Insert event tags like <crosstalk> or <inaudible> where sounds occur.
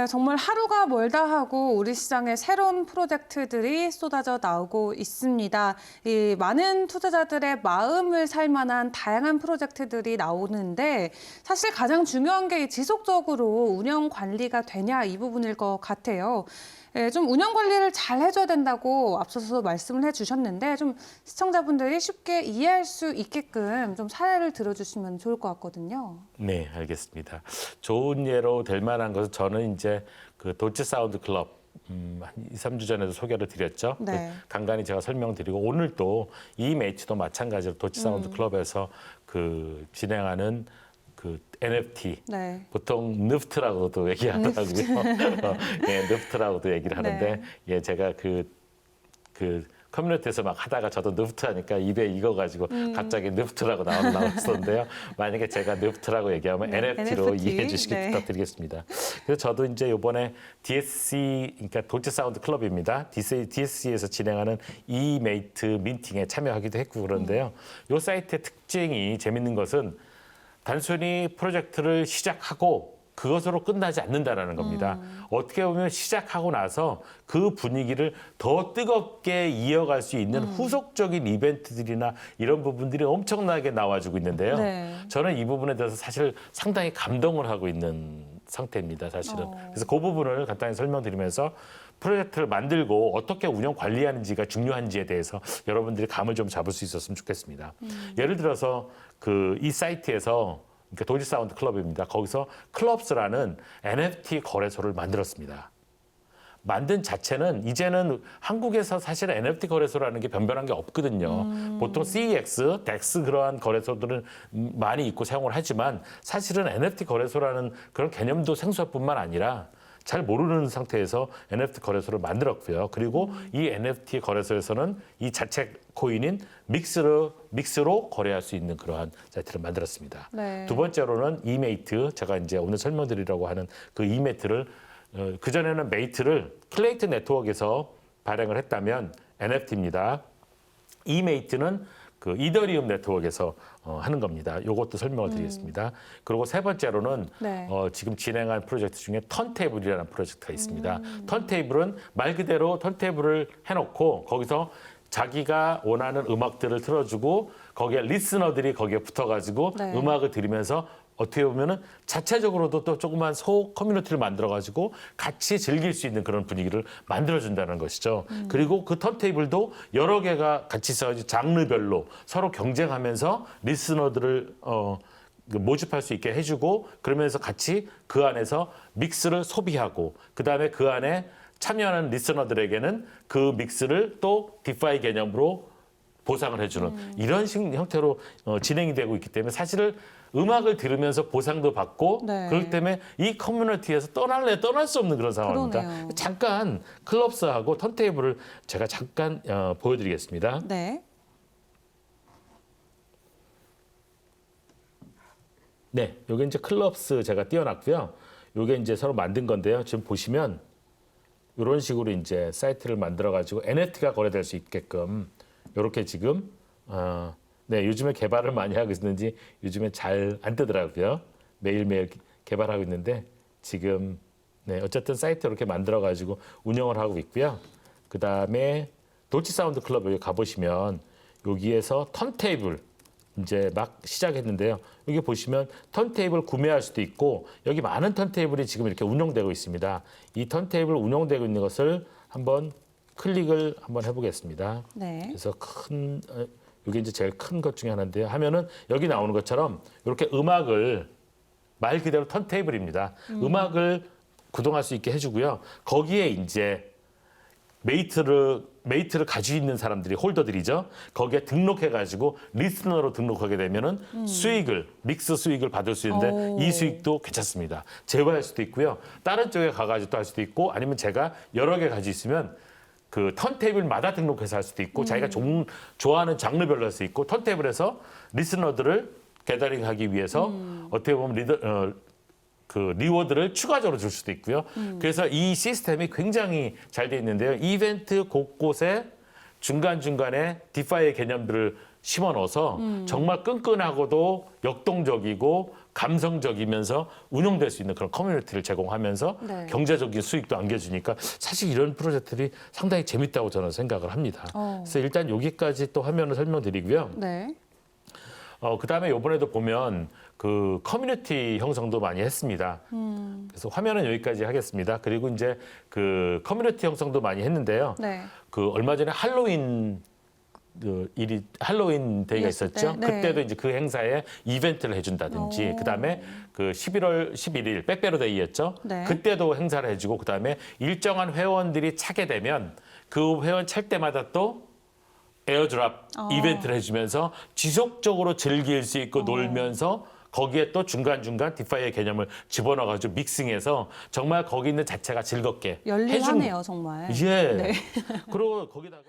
네, 정말 하루가 멀다 하고 우리 시장에 새로운 프로젝트들이 쏟아져 나오고 있습니다. 이 많은 투자자들의 마음을 살 만한 다양한 프로젝트들이 나오는데 사실 가장 중요한 게 지속적으로 운영 관리가 되냐 이 부분일 것 같아요. 예, 좀 운영 관리를 잘 해줘야 된다고 앞서서 말씀을 해주셨는데 좀 시청자분들이 쉽게 이해할 수 있게끔 좀 사례를 들어주시면 좋을 것 같거든요. 네, 알겠습니다. 좋은 예로 될 만한 것은 저는 이제 그 도치 사운드 클럽 음, 한 2, 3주 전에도 소개를 드렸죠. 네. 그 간간히 제가 설명드리고 오늘 또 이 매치도 마찬가지로 도치 사운드 음. 클럽에서 그 진행하는 그 NFT 네. 보통 느프트라고도 얘기하더라고요. 어, <laughs> 예, 느프트라고도 얘기를 하는데 네. 예, 제가 그, 그 커뮤니티에서 막 하다가 저도 느프트 하니까 입에 익어가지고 음. 갑자기 느프트라고 나오, 나왔었는데요. <laughs> 만약에 제가 느프트라고 얘기하면 네, NFT로 NFT. 이해해 주시기 네. 부탁드리겠습니다. 그래서 저도 이제 이번에 DSC, 그러니까 도치 사운드 클럽입니다. DSC에서 진행하는 이메이트 민팅에 참여하기도 했고 그런데요. 이 사이트의 특징이 재밌는 것은 단순히 프로젝트를 시작하고 그것으로 끝나지 않는다라는 겁니다. 어떻게 보면 시작하고 나서 그 분위기를 더 뜨겁게 이어갈 수 있는 후속적인 이벤트들이나 이런 부분들이 엄청나게 나와주고 있는데요. 네. 저는 이 부분에 대해서 사실 상당히 감동을 하고 있는 상태입니다, 사실은. 어. 그래서 그 부분을 간단히 설명드리면서 프로젝트를 만들고 어떻게 운영 관리하는지가 중요한지에 대해서 여러분들이 감을 좀 잡을 수 있었으면 좋겠습니다. 예를 들어서 그 이 사이트에서 그러니까 도지 사운드 클럽입니다. 거기서 클럽스라는 NFT 거래소를 만들었습니다. 만든 자체는 이제는 한국에서 사실 NFT 거래소라는 게 변변한 게 없거든요. 보통 CEX, DEX 그러한 거래소들은 음, 많이 있고 사용을 하지만 사실은 NFT 거래소라는 그런 개념도 생소할 뿐만 아니라 잘 모르는 상태에서 NFT 거래소를 만들었고요. 그리고 이 NFT 거래소에서는 이 자체 코인인 믹스로 믹스로 거래할 수 있는 그러한 사이트를 만들었습니다. 네. 두 번째로는 이메이트 제가 이제 오늘 설명드리려고 하는 그 이메이트를 어, 그 전에는 메이트를 클레이트 네트워크에서 발행을 했다면 NFT입니다. 이메이트는 그 이더리움 네트워크에서 어, 하는 겁니다. 이것도 설명을 드리겠습니다. 그리고 세 번째로는 네. 어, 지금 진행한 프로젝트 중에 턴테이블이라는 프로젝트가 있습니다. 턴테이블은 말 그대로 턴테이블을 해놓고 거기서 자기가 원하는 음악들을 틀어주고 거기에 리스너들이 거기에 붙어가지고 네. 음악을 들으면서 어떻게 보면은 자체적으로도 또 조그만 소 커뮤니티를 만들어 가지고 같이 즐길 수 있는 그런 분위기를 만들어 준다는 것이죠. 그리고 그 턴테이블도 여러 개가 같이 있어 가지고 장르별로 서로 경쟁하면서 리스너들을 어, 그 모집할 수 있게 해주고 그러면서 같이 그 안에서 믹스를 소비하고 그 다음에 그 안에 참여하는 리스너들에게는 그 믹스를 또 디파이 개념으로 보상을 해주는 이런 식 형태로 어, 진행이 되고 있기 때문에 사실은 음악을 들으면서 보상도 받고 네. 그렇기 때문에 이 커뮤니티에서 떠날래 떠날 수 없는 그런 상황입니다. 그러네요. 잠깐 클럽스하고 턴테이블을 제가 잠깐 어, 보여드리겠습니다. 네. 네, 요게 이제 클럽스 제가 띄워놨고요. 요게 이제 서로 만든 건데요. 지금 보시면 이런 식으로 이제 사이트를 만들어 가지고 NFT가 거래될 수 있게끔 이렇게 지금 어, 네 요즘에 개발을 많이 하고 있는지 요즘에 잘 안 뜨더라고요. 매일 매일 개발하고 있는데 지금 네 어쨌든 사이트 이렇게 만들어 가지고 운영을 하고 있고요. 그 다음에 도치 사운드 클럽 여기 가보시면 여기에서 턴테이블 이제 막 시작했는데요. 여기 보시면 턴테이블 구매할 수도 있고 여기 많은 턴테이블이 지금 이렇게 운영되고 있습니다. 이 턴테이블 운영되고 있는 것을 한번 클릭을 한번 해보겠습니다. 네. 그래서 큰 어, 이게 이제 제일 큰 것 중에 하나인데요. 하면은 여기 나오는 것처럼 이렇게 음악을 말 그대로 턴테이블입니다. 음. 악을 구동할 수 있게 해주고요. 거기에 이제 메이트를 메이트를 가지고 있는 사람들이 홀더들이죠. 거기에 등록해가지고 리스너로 등록하게 되면은 수익을 믹스 수익을 받을 수 있는데 오. 이 수익도 괜찮습니다. 제외할 수도 있고요. 다른 쪽에 가가지고 또할 수도 있고 아니면 제가 여러 개 가지고 있으면 그 턴테이블마다 등록해서 할 수도 있고 자기가 종, 좋아하는 장르별로 할 수 있고 턴테이블에서 리스너들을 게더링하기 위해서 어떻게 보면 리더 어, 그 리워드를 추가적으로 줄 수도 있고요. 그래서 이 시스템이 굉장히 잘 돼 있는데요. 이벤트 곳곳에 중간 중간에 디파이의 개념들을 심어 넣어서 정말 끈끈하고도 역동적이고 감성적이면서 운영될 수 있는 그런 커뮤니티를 제공하면서 네. 경제적인 수익도 안겨주니까 사실 이런 프로젝트들이 상당히 재밌다고 저는 생각을 합니다. 어. 그래서 일단 여기까지 또 화면을 설명드리고요. 네. 어, 그 다음에 이번에도 보면 그 커뮤니티 형성도 많이 했습니다. 그래서 화면은 여기까지 하겠습니다. 그리고 이제 그 커뮤니티 형성도 많이 했는데요. 네. 그 얼마 전에 할로윈 그 일이 할로윈 데이가 있었죠. 때? 네. 그때도 이제 그 행사에 이벤트를 해준다든지 오. 그다음에 그 11월 11일 빼빼로 데이였죠. 네. 그때도 행사를 해주고 그다음에 일정한 회원들이 차게 되면 그 회원 찰 때마다 또 에어드랍 어. 이벤트를 해주면서 지속적으로 즐길 수 어. 있고 놀면서 거기에 또 중간중간 디파이의 개념을 집어넣어가지고 믹싱해서 정말 거기 있는 자체가 즐겁게 해준 열일하네요, 정말. 예. 네. 그리고 거기다가